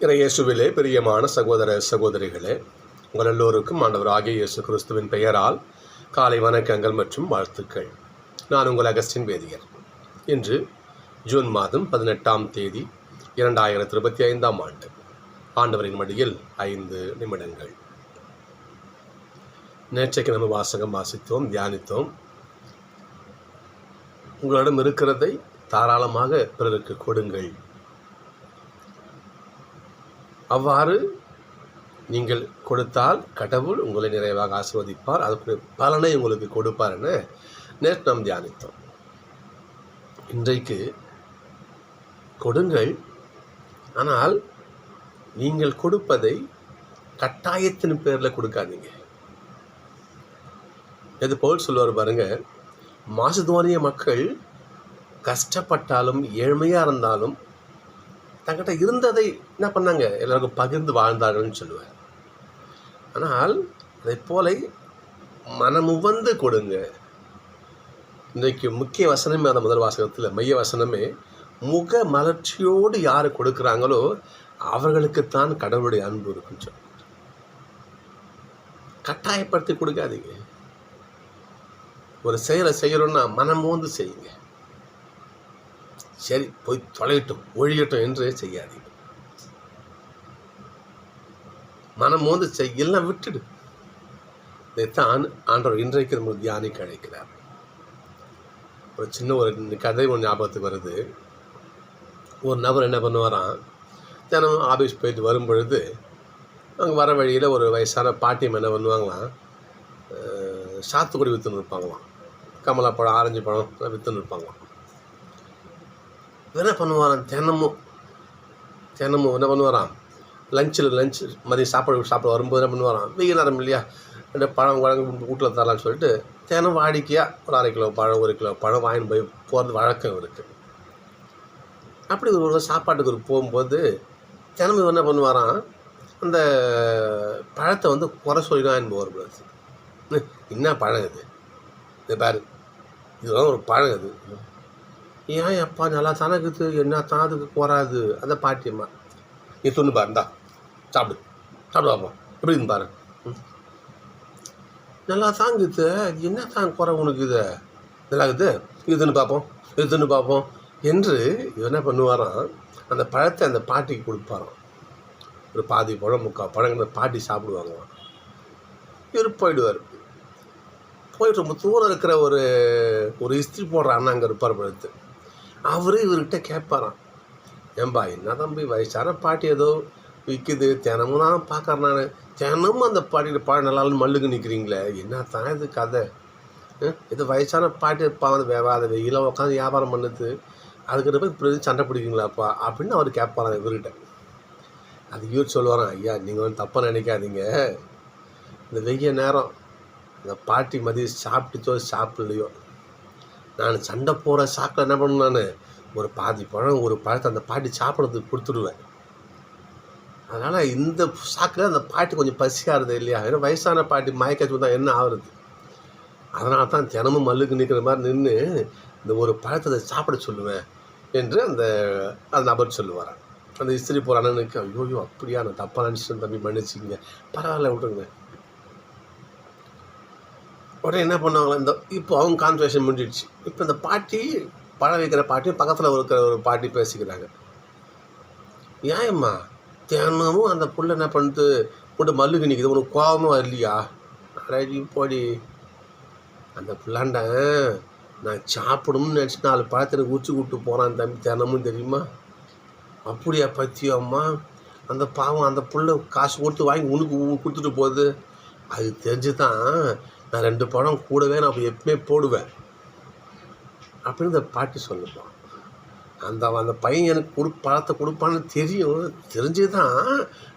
இறையேசுவிலே பிரியமான சகோதர சகோதரிகளே உங்கள் எல்லோருக்கும் ஆண்டவர் ஆகிய இயேசு கிறிஸ்துவின் பெயரால் காலை வணக்கங்கள் மற்றும் வாழ்த்துக்கள். நான் உங்கள் அகஸ்டின் வேதியர். இன்று ஜூன் மாதம் பதினெட்டாம் தேதி இரண்டாயிரத்தி இருபத்தி ஐந்தாம் ஆண்டு. ஆண்டவரின் மடியில் ஐந்து நிமிடங்கள். நேற்றைக்கு நம்ம வாசகம் வாசித்தோம் தியானித்தோம். உங்களிடம் இருக்கிறதை தாராளமாக பிறருக்கு கொடுங்கள். அவ்வாறு நீங்கள் கொடுத்தால் கடவுள் உங்களை நிறைவாக ஆசிர்வதிப்பார். அதற்குரிய பலனை உங்களுக்கு கொடுப்பார் என நேற்று நாம் தியானித்தோம். இன்றைக்கு கொடுங்கள். ஆனால் நீங்கள் கொடுப்பதை கட்டாயத்தின் பேரில் கொடுக்காதீங்க. இது போல் சொல்லுவார் பாருங்க மாசுதுவானிய மக்கள் கஷ்டப்பட்டாலும் ஏழ்மையாக இருந்தாலும் தங்கிட்ட இருந்ததை என்ன பண்ணாங்க? எல்லாருக்கும் பகிர்ந்து வாழ்ந்தார்கள்னு சொல்லுவார் ஆனால் அதை போல மனமுவந்து கொடுங்க. இன்றைக்கு முக்கிய வசனமே அந்த முதல் வாசகத்தில் மைய வசனமே முக மலர்ச்சியோடு யார் கொடுக்குறாங்களோ அவர்களுக்குத்தான் கடவுளுடைய அன்பு இருக்குன்னு சொல்லி கட்டாயப்படுத்தி கொடுக்காதீங்க. ஒரு செயலை செய்கிறோன்னா மனமோந்து செய்யுங்க. சரி போய் தொலையட்டும் ஒழியட்டும் என்று செய்யாதீங்க மனம் வந்து செய்யலாம் விட்டுடு. இதைத்தான் ஆண்டவர் இன்றைக்கு நம்ம தியானிக்க அழைக்கிறார். ஒரு சின்ன ஒரு கதை ஒன்று ஞாபகத்துக்கு வருது. ஒரு நபர் என்ன பண்ணுவாராம்? தினமும் ஆஃபீஸ் போயிட்டு வரும் பொழுது அங்கே வர வழியில் ஒரு வயசான பாட்டியம் என்ன பண்ணுவாங்களாம்? சாத்துக்குடி விற்றுன்னு இருப்பாங்களாம். கமலா பழம் ஆரஞ்சு பழம் விற்றுன்னு இருப்பாங்களாம். இவர் என்ன பண்ணுவாராம்? தினமும். தினமும் என்ன பண்ணுவாராம்? லஞ்சில் லஞ்ச் மதியம் சாப்பாடு சாப்பிட வரும்போது என்ன பண்ணுவாராம்? வெயில் நேரம் இல்லையா? ரெண்டு பழம் குழங்கு வீட்டில் தரலான்னு சொல்லிட்டு தினம் வாடிக்கையாக ஒரு அரை கிலோ பழம் ஒரு கிலோ பழம் வாங்கிட்டு போய் போகிறது வழக்கம் இருக்குது அப்படி ஒரு ஒரு சாப்பாட்டுக்கு ஒரு போகும்போது தினமும் இவர் என்ன பண்ணுவாராம்? அந்த பழத்தை வந்து குறை சொல்லி தான் போகிறது என்ன பழம் இது? இது பாரு. இதெல்லாம் ஒரு பழம் இது. ஏன் அப்பா நல்லா தானே இருக்குது என்ன தான் அதுக்கு குறாது அந்த பாட்டியம்மா. நீ சொன்னு பாருந்தா சாப்பிடு. சாப்பிடுவாப்பா எப்படி இருந்து பாரு. ம். நல்லா தாங்குது என்ன தான் குறை உனக்கு இது? நல்லா இருக்குது? இது தின்னு பார்ப்போம் இது தின்னு பார்ப்போம் என்று என்ன பண்ணுவாராம் அந்த பழத்தை அந்த பாட்டிக்கு கொடுப்பாராம். ஒரு பாதி பழம் முக்கால் பழங்கிற பாட்டி சாப்பிடுவாங்களாம் இவர் போயிடுவார். போயிட்டு ரொம்ப தூரம் இருக்கிற ஒரு ஒரு இஸ்திரி போடுற அண்ணா அங்கே இருப்பார் பழத்து. அவரு இவர்கிட்ட கேட்பாராம். ஏன்பா என்ன தம்பி வயசான பாட்டி ஏதோ விற்குது தினமும் தான் பார்க்குறேன் நான். தினமும் அந்த பாட்டியில் பாட நல்லாலும் மல்லுக்கு நிற்கிறீங்களே என்ன தான் இது கதை? இது வயசான பாட்டி இருப்பாங்க வேவாத வே- அதை வெயில உட்காந்து வியாபாரம் பண்ணுது. அதுக்கிட்ட போய் இப்படி சண்டை பிடிக்குங்களாப்பா அப்படின்னு அவர் கேட்பாராம் இவர்கிட்ட. அது இவர் சொல்லுவாராம் ஐயா நீங்கள் வந்து தப்பாக நினைக்காதீங்க. இந்த வெய்ய நேரம் இந்த பாட்டி மதியம் சாப்பிட்டுச்சோ சாப்பிடலையோ நான் சண்டை போகிற சாக்கில் என்ன பண்ணுவேன் நான்? ஒரு பாதி பழம் ஒரு பழத்தை அந்த பாட்டி சாப்பிட்றதுக்கு கொடுத்துடுவேன். அதனால் இந்த சாக்கில் அந்த பாட்டி கொஞ்சம் பசியாகிறது இல்லையா? ஏன்னா வயசான பாட்டி மயக்கச்சு தான் என்ன ஆகுறது? அதனால தான் தினமும் மல்லுக்கு நிற்கிற மாதிரி நின்று இந்த ஒரு பழத்தை சாப்பிட சொல்லுவேன் என்று அந்த அந்த நபர் சொல்லுவார்? அந்த இஸ்திரி போகிற அண்ணனுக்கு ஐயோ அப்படியா? நான் தப்பாக நினச்சிட்டேன் தம்பி மன்னிச்சிங்க பரவாயில்ல விட்டுருங்க. உடனே என்ன பண்ணுவாங்களா இந்த இப்போ அவங்க கான்வர்சேஷன் முடிஞ்சிடுச்சு. இப்போ இந்த பாட்டி பழ வைக்கிற பாட்டியும் பக்கத்தில் இருக்கிற ஒரு பாட்டி பேசிக்கிறாங்க. ஏன்ம்மா தினமும் அந்த புள்ள என்ன பண்ணுது போட்டு மல்லுக்கு நிற்கிது உனக்கு கோபமும் வரலையா? அடி போடி. அந்த புள்ளாண்ட நான் சாப்பிடணும்னு நினச்சி நாலு பழத்தை எனக்கு உச்சி கூப்பிட்டு போகிறான் தம்பி தினமும் தெரியுமா? அப்படியா பத்தியோ அம்மா? அந்த பாவம் அந்த புள்ள காசு கொடுத்து வாங்கி உனக்கு கொடுத்துட்டு போகுது. அது தெரிஞ்சு தான் நான் ரெண்டு படம் கூடவே நான் எப்பவுமே போடுவேன். அப்படின்னு இந்த பாட்டி சொல்லுவான் அந்த அந்த பையன் எனக்கு கொடு பழத்தை கொடுப்பான்னு தெரியும். தெரிஞ்சு தான்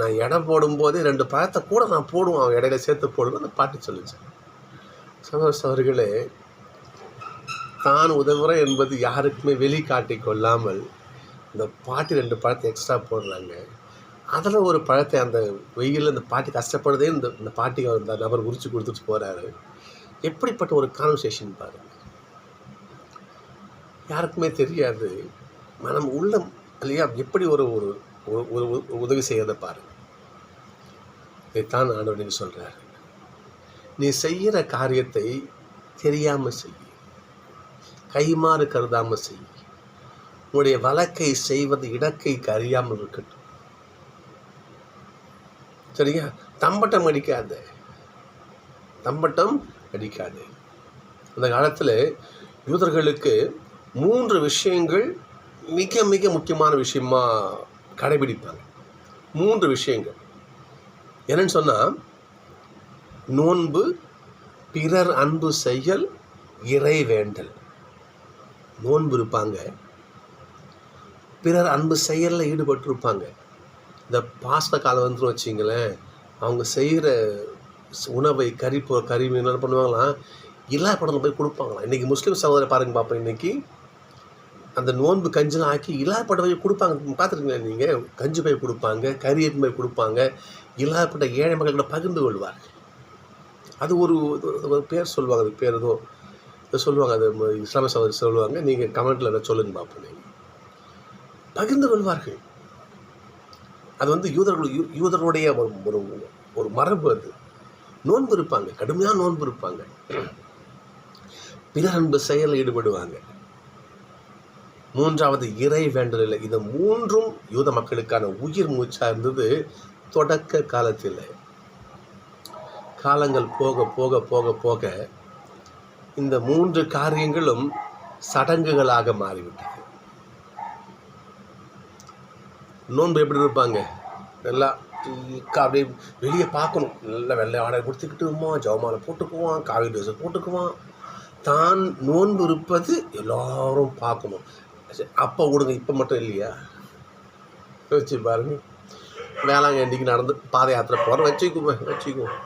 நான் எடை போடும்போதே ரெண்டு பழத்தை கூட நான் போடுவேன். அவன் இடையில சேர்த்து போடுவேன். அந்த பாட்டி சொல்லுச்சு. சந்தோஷ் அவர்களே தான் உதவுறேன் என்பது யாருக்குமே வெளிக்காட்டிக் கொள்ளாமல் இந்த பாட்டி ரெண்டு பழத்தை எக்ஸ்ட்ரா போடுறாங்க. அதில் ஒரு பழத்தை அந்த வெயிலில் இந்த பாட்டி கஷ்டப்படுதே இந்த இந்த பாட்டிக்கு அந்த நபர் உரிச்சு கொடுத்துட்டு போகிறாரு எப்படிப்பட்ட ஒரு கான்வர்சேஷன் பாருங்க. யாருக்குமே தெரியாது. மனம் உள்ளம் இல்லையா? எப்படி ஒரு ஒரு ஒரு உதவி செய்யறத பாரு இதைத்தான் ஆண்டவர் சொல்கிறார் நீ செய்கிற காரியத்தை தெரியாமல் செய். கைமாறு கருதாமல் செய். உன்னுடைய வழக்கை செய்வது இடக்கைக்கு அறியாமல் இருக்கட்டும். சரியா தம்பட்டம் அடிக்காது. தம்பட்டம் அடிக்காது. அந்த காலத்தில் யூதர்களுக்கு மூன்று விஷயங்கள் மிக மிக முக்கியமான விஷயமா கடைபிடிப்பாங்க. மூன்று விஷயங்கள். என்னன்னு சொன்னால் நோன்பு பிறர் அன்பு செயல் இறை வேண்டல். நோன்பு இருப்பாங்க. பிறர் அன்பு செயலில் ஈடுபட்டிருப்பாங்க. இந்த பாஸ்த காலம் வந்துடும் வச்சிங்களேன். அவங்க செய்கிற உணவை கறி பொ கறி மீன் என்ன பண்ணுவாங்களாம் இல்லா படத்தில் போய் கொடுப்பாங்களாம். இன்றைக்கி முஸ்லீம் சகோதரர் பாருங்க பார்ப்போம் இன்றைக்கி அந்த நோன்பு கஞ்செலாம் ஆக்கி இல்லாப்பட்ட போய் கொடுப்பாங்க. பார்த்துருக்கீங்களா நீங்கள் கஞ்சி போய் கொடுப்பாங்க கறி எடுத்து போய் கொடுப்பாங்க. இல்லாப்பட்ட ஏழை மக்கள் கூட பகிர்ந்து கொள்வார்கள். அது ஒரு ஒரு- பேர் சொல்லுவாங்க அது பேர் ஏதோ சொல்லுவாங்க அது இஸ்லாமிய சகோதரி சொல்லுவாங்க. நீங்கள் கமெண்ட்டில் என்ன சொல்லுங்க பார்ப்போம் நீங்கள் பகிர்ந்து கொள்வார்கள். அது வந்து யூதர்கள் யூ- யூதர்களுடைய ஒரு ஒரு ஒரு மரபு அது. நோன்பு இருப்பாங்க கடுமையாக நோன்பு இருப்பாங்க. பிறர் அன்பு செயலில் ஈடுபடுவாங்க. மூன்றாவது இறை வேண்டலில் இல்லை இது மூன்றும் யூத மக்களுக்கான உயிர் மூச்சாக இருந்தது தொடக்க காலத்தில். காலங்கள் போக போக போக போக இந்த மூன்று காரியங்களும் சடங்குகளாக மாறிவிட்டது. நோன்பு எப்படி இருப்பாங்க? நல்லா அப்படியே வெளியே பார்க்கணும். நல்லா வெள்ளை ஆடை கொடுத்துக்கிட்டுமா ஜவமாலை போட்டுக்குவான் காவி ட்ரெஸ்ஸை போட்டுக்குவான். தான் நோன்பு இருப்பது எல்லாரும் பார்க்கணும். சரி, அப்போ விடுங்க இப்போ மட்டும் இல்லையா? வச்சு பாருங்க. வேளாங்கண்ணிக்கு நடந்து பாத யாத்திரை போகிறோம் வச்சுக்குவேன் வச்சுக்குவோம்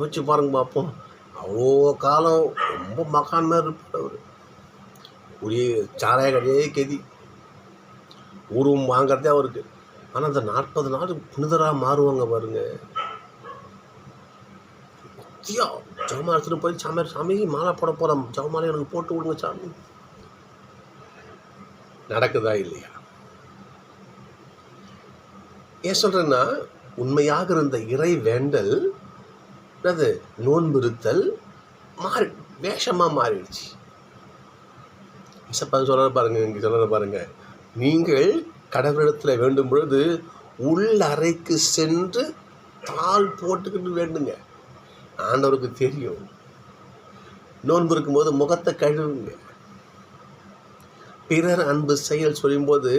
வச்சு பாருங்க பார்ப்போம் அவ்வளோ காலம் ரொம்ப மகான் மாதிரி இருப்பார் அவர். ஒரே சாராய கடையே கெதி. உருவம் வாங்குறதே அவருக்கு. ஆனால் அந்த நாற்பது நாள் புனிதராக மாறுவாங்க பாருங்க. ஐயா ஜவமாலை எடுத்துட்டு போய் சாமி சாமி மாலை போட போகிறோம் ஜவமாலை எனக்கு போட்டு விடுங்க சாமி. நடக்குதா இல்லையா? ஏன் சொல்கிறேன்னா உண்மையாக இருந்த இறை வேண்டல் அது நோன்பிருத்தல் மாறி வேஷமாக மாறிடுச்சு. இசப்பா சொல்கிற பாருங்க இங்கே சொல்கிற பாருங்க. நீங்கள் கடவுளிடத்தில் வேண்டும் பொழுது உள் அறைக்கு சென்று தாள் போட்டுக்கிட்டு வேண்டுங்க. ஆண்டவருக்கு தெரியும். நோன்பு இருக்கும்போது முகத்தை கழுவுங்க. பிறர் அன்பு செயல் சொல்லும்போது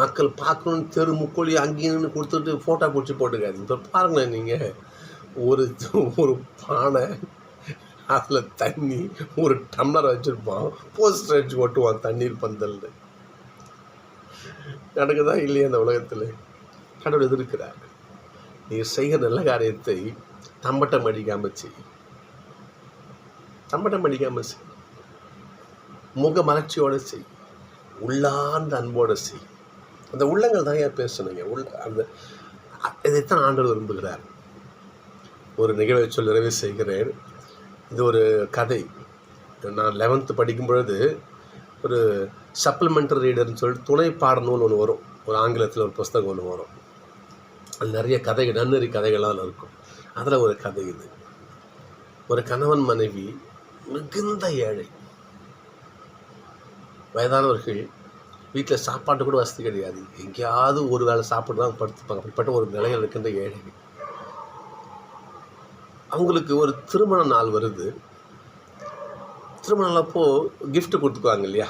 மக்கள் பார்க்கணும்னு தெரு முக்கோழி அங்கேயும் கொடுத்துட்டு ஃபோட்டோ பிடிச்சி போட்டுக்காது இப்போ பாருங்களேன் நீங்கள் ஒரு ஒரு பானை அதில் தண்ணி ஒரு டம்ளர் வச்சுருப்பான். போஸ்டர் அடிச்சு ஓட்டுவான் தண்ணீர் பந்தல்னு. நடக்குதா இல்லையா அந்த உலகத்தில்? கடவுள் எதிர்க்கிறார். நீ செய்கிற நல்ல காரியத்தை தம்பட்டம் அடிக்காமல் செய். தம்பட்டம் அடிக்காமல் செய். முக மலர்ச்சியோட செய். உள்ளார்ந்த அன்போட செய். அந்த உள்ளங்கள் தான் ஏன் பேசணுங்க. உள்ள அந்த இதைத்தான் ஆண்டவர் விரும்புகிறார். ஒரு நிகழ்வை சொல் நிறைவு செய்கிறேன். இது ஒரு கதை. நான் லெவன்த்து படிக்கும் பொழுது ஒரு சப்ளிமெண்டரி ரீடர்னு சொல்லிட்டு துணை பாடணும்னு ஒன்று வரும். ஒரு ஆங்கிலத்தில் ஒரு புஸ்தகம் ஒன்று வரும். அது நிறைய கதைகள் நன்னறி கதைகள்லாம் அதில் இருக்கும். அதில் ஒரு கதை இது. ஒரு கணவன் மனைவி மிகுந்த ஏழை. வயதானவர்கள் வீட்டில் சாப்பாட்டு கூட வசதி கிடையாது. எங்கேயாவது ஒரு வேளை சாப்பிட்டு தான் படுத்துப்பாங்க. அப்படிப்பட்ட ஒரு நிலையில் இருக்கின்ற ஏழைகள் அவங்களுக்கு ஒரு திருமண நாள் வருது. திருமண அப்போது அப்போ gift கொடுத்துக்குவாங்க இல்லையா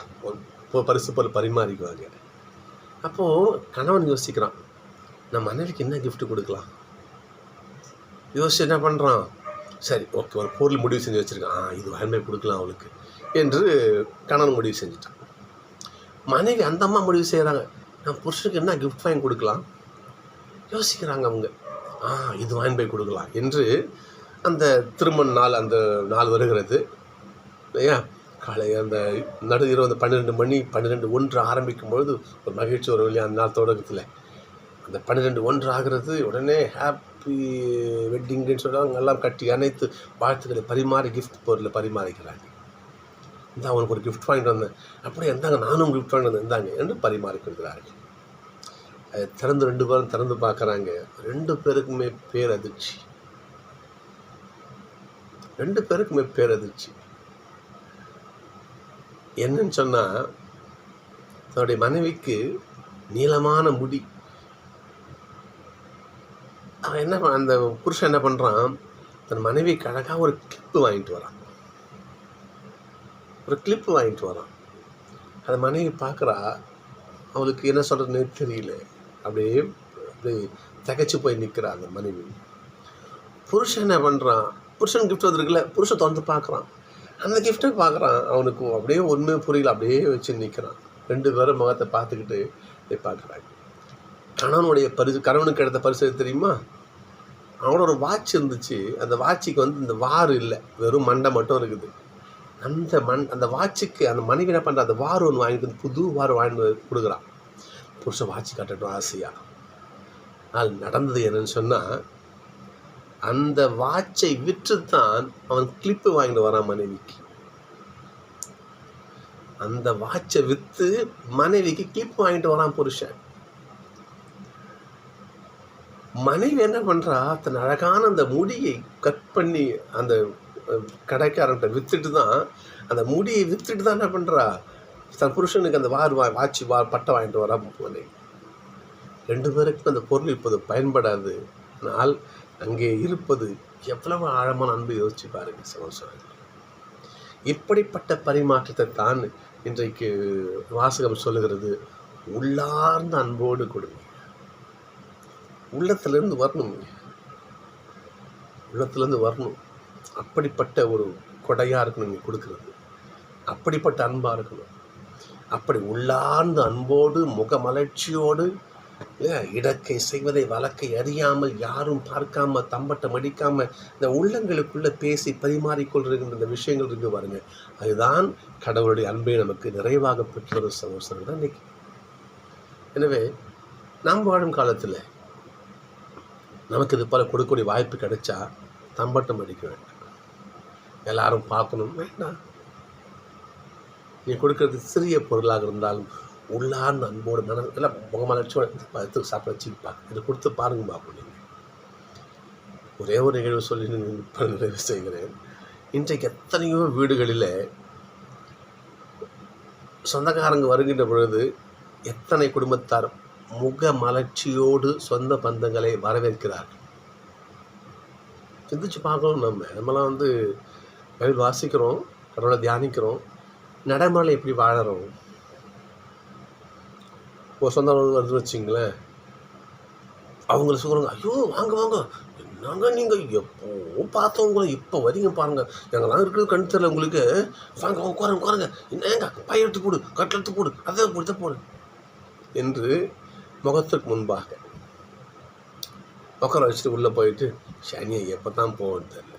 இப்போ பரிசு பொருள் பரிமாறிக்குவாங்க. அப்போது கணவன் யோசிக்கிறான் நம்ம மனைவிக்கு என்ன கிஃப்ட்டு கொடுக்கலாம்? யோசிச்சு என்ன பண்ணுறான் சரி ஓகே ஒரு பொருள் முடிவு செஞ்சு வச்சுருக்கான். ஆ இது வாங்கி கொடுக்கலாம் அவளுக்கு என்று கணவன் முடிவு செஞ்சுட்டான். மனைவி அந்த அம்மா முடிவு செய்கிறாங்க நான் புருஷனுக்கு என்ன கிஃப்ட் வாங்கி கொடுக்கலாம்? யோசிக்கிறாங்க அவங்க. ஆ இது வாங்கி போய் கொடுக்கலாம் என்று அந்த திருமண நாள் அந்த நாள் வருகிறது. இல்லையா? காலை அந்த நடு இரவு அந்த பன்னிரெண்டு மணி பன்னிரெண்டு ஒன்று ஆரம்பிக்கும் பொழுது ஒரு மகிழ்ச்சி வரும் இல்லையா அந்த நாள் தொடக்கத்தில். அந்த பன்னிரெண்டு ஒன்று ஆகிறது உடனே ஹாப்பி வெட்டிங்குன்னு சொல்லுவாங்க எல்லாம் கட்டி அனைத்து வாழ்த்துக்களை பரிமாறி கிஃப்ட் பொருளை பரிமாறிக்கிறாங்க. இந்த அவனுக்கு ஒரு கிஃப்ட் வாங்கிட்டு வந்தேன். அப்படியே இருந்தாங்க நானும் கிஃப்ட் வாங்கிட்டு வந்தேன். இருந்தாங்க என்று பரிமாறிக்கொள்கிறார்கள் அதை திறந்து ரெண்டு பேரும் திறந்து பார்க்குறாங்க. ரெண்டு பேருக்குமே பேரதிர்ச்சி. ரெண்டு பேருக்குமே பேரதிர்ச்சி. என்னன்னு சொன்னால் தன்னுடைய மனைவிக்கு நீளமான முடி. அவன் என்ன அந்த புருஷன் என்ன பண்ணுறான் தன் மனைவிக்கு அழகாக ஒரு கிளிப்பு வாங்கிட்டு வரான். ஒரு கிளிப்பு வாங்கிட்டு வரான். அந்த மனைவி பார்க்குறா அவளுக்கு என்ன சொல்கிறதுனே தெரியல. அப்படியே அப்படியே தகச்சு போய் நிற்கிறா அந்த மனைவி. புருஷன் என்ன பண்ணுறான் புருஷன் கிஃப்ட் வந்திருக்குல்ல புருஷன் திறந்து பார்க்குறான். அந்த கிஃப்ட்டை பார்க்குறான். அவனுக்கு அப்படியே ஒன்றுமே புரியல. அப்படியே வச்சு நிற்கிறான் ரெண்டு பேரும் முகத்தை பார்த்துக்கிட்டு இதை பார்க்குறாங்க. கணவனுடைய பரிசு கணவனுக்கு எடுத்த பரிசு தெரியுமா? அவனோட ஒரு வாட்ச் இருந்துச்சு. அந்த வாட்சுக்கு வந்து இந்த வார் இல்லை. வெறும் மண்டை மட்டும் இருக்குது. அந்த மண் அந்த வாட்சுக்கு அந்த மனைவி என்ன பண்ணுற அந்த வார் ஒன்று வாங்கிட்டு வந்து புது வார் வாங்கிட்டு வந்து கொடுக்குறான் புருஷன் வாட்ச் கட்டட்டும் ஆசையாக ஆனால் நடந்தது என்னன்னு சொன்னால் அந்த வாட்சை விற்றுத்தான் அவன் கிளிப்பு வாங்கிட்டு வரான் மனைவிக்கு. அந்த வாட்சை விற்று மனைவிக்கு கிளிப் வாங்கிட்டு வரான் புருஷன். மனைவி என்ன பண்ணுறா தன் அழகான அந்த முடியை கட் பண்ணி அந்த கடைக்காரன்கிட்ட விற்றுட்டு தான் அந்த முடியை விற்றுட்டு தான் என்ன பண்ணுறா தன் புருஷனுக்கு அந்த வார் வா வாட்சி வா பட்டை வாங்கிட்டு வரா மனைவி. ரெண்டு பேருக்கும் அந்த பொருள் இப்போது பயன்படாது. ஆனால் அங்கே இருப்பது எவ்வளவு ஆழமான அன்பு யோசிச்சு பாருங்க சகோதரர் இப்படிப்பட்ட பரிமாற்றத்தை தான் இன்றைக்கு வாசகம் சொல்லுகிறது. உள்ளார்ந்த அன்போடு கொடுங்க. உள்ளத்திலிருந்து வரணும். உள்ளத்திலேருந்து வரணும். அப்படிப்பட்ட ஒரு கொடையாக இருக்கணும் நீங்கள் கொடுக்குறது. அப்படிப்பட்ட அன்பாக இருக்கணும். அப்படி உள்ளார்ந்த அன்போடு முகமலர்ச்சியோடு இடக்கை செய்வதை வழக்கை அறியாமல் யாரும் பார்க்காம தம்பட்டம் அடிக்காம இந்த உள்ளங்களுக்குள்ள பேசி பரிமாறிக்கொள்கிற இந்த விஷயங்கள் இருக்கு பாருங்க. அதுதான் கடவுளுடைய அன்பை நமக்கு நிறைவாக பெற்ற சமோசனம் தான் இன்னைக்கு எனவே நாம் வாழும் காலத்தில் நமக்கு இது போல் கொடுக்கக்கூடிய வாய்ப்பு கிடைச்சா தம்பட்டம் அடிக்க வேண்டாம். எல்லாரும் பார்க்கணும். வேண்டாம். நீ கொடுக்கறது சிறிய பொருளாக இருந்தாலும் உள்ளார்ந்த அன்போடு மன எல்லாம் முகமலர்ச்சியோட எடுத்து சாப்பிட வச்சுப்பா இதை கொடுத்து பாருங்க பார்ப்போம் நீங்கள் ஒரே ஒரு நிகழ்வு சொல்லி நிறைவு செய்கிறேன். இன்றைக்கு எத்தனையோ வீடுகளில் சொந்தக்காரங்க வருகின்ற பொழுது எத்தனை குடும்பத்தார் முக மலர்ச்சியோடு சொந்த பந்தங்களை வரவேற்கிறார்கள்? சிந்திச்சு பார்க்கணும் நம்ம. நம்மலாம் வந்து வாசிக்கிறோம் கடவுளை தியானிக்கிறோம். நடைமுறையில் எப்படி வாழறோம்? ஒரு சொந்த வருதுன்னு வச்சிங்களேன். அவங்கள சொல்கிறாங்க ஐயோ வாங்க வாங்க. என்னங்க நீங்கள் எப்போ பார்த்தவங்கள இப்போ வரீங்க பாருங்கள் எங்கெல்லாம் இருக்கிறது கண் தெரியல உங்களுக்கு. வாங்க உட்காருங்க உட்காருங்க. என்னங்க பை எடுத்து போடு கட்டில் எடுத்து போடு அதை போடு இதை போடு. என்று முகத்துக்கு முன்பாக உட்கார வச்சுட்டு உள்ளே போயிட்டு சனியை எப்போ தான் போகணும் தெரியல.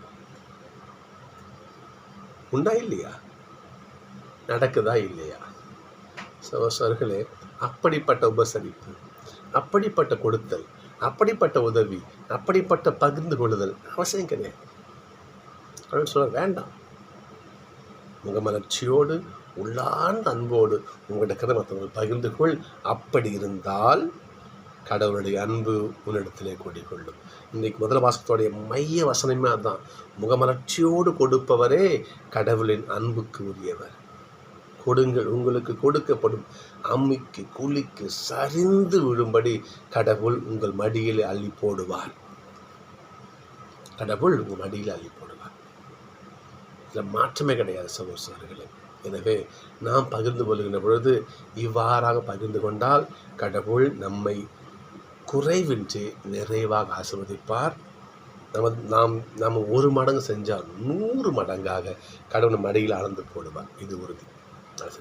உண்டா இல்லையா? நடக்குதா இல்லையா? சகோசர்களே அப்படிப்பட்ட உபசரிப்பு அப்படிப்பட்ட கொடுத்தல் அப்படிப்பட்ட உதவி அப்படிப்பட்ட பகிர்ந்து கொள்ளுதல் அவசியம் கிடையாது. அப்படின்னு சொல்ல வேண்டாம். முகமலர்ச்சியோடு உள்ளார்ந்த அன்போடு உங்கள்கிட்ட இருக்கிற மற்றவர்கள் பகிர்ந்து கொள் அப்படி இருந்தால் கடவுளுடைய அன்பு உன்னிடத்திலே கூடிக்கொள்ளும். இன்றைக்கு முதல் வாசகத்தோடைய மைய வசனமே அதுதான் முகமலர்ச்சியோடு கொடுப்பவரே கடவுளின் அன்புக்கு உரியவர் கொடுங்கள் உங்களுக்கு கொடுக்கப்படும் அம்மிக்கு குழிக்கு சரிந்து விழும்படி கடவுள் உங்கள் மடியில் அள்ளி போடுவார். கடவுள் உங்கள் மடியில் அள்ளி போடுவார். இதில் மாற்றமே கிடையாது சகோதரர்களே எனவே நாம் பகிர்ந்து கொள்கின்ற பொழுது இவ்வாறாக பகிர்ந்து கொண்டால் கடவுள் நம்மை குறைவின்றி நிறைவாக ஆசிர்வதிப்பார். நம்ம நாம் நம்ம ஒரு மடங்கு செஞ்சால் நூறு மடங்காக கடவுள் மடியில் அளந்து போடுவார். இது உறுதி. நான்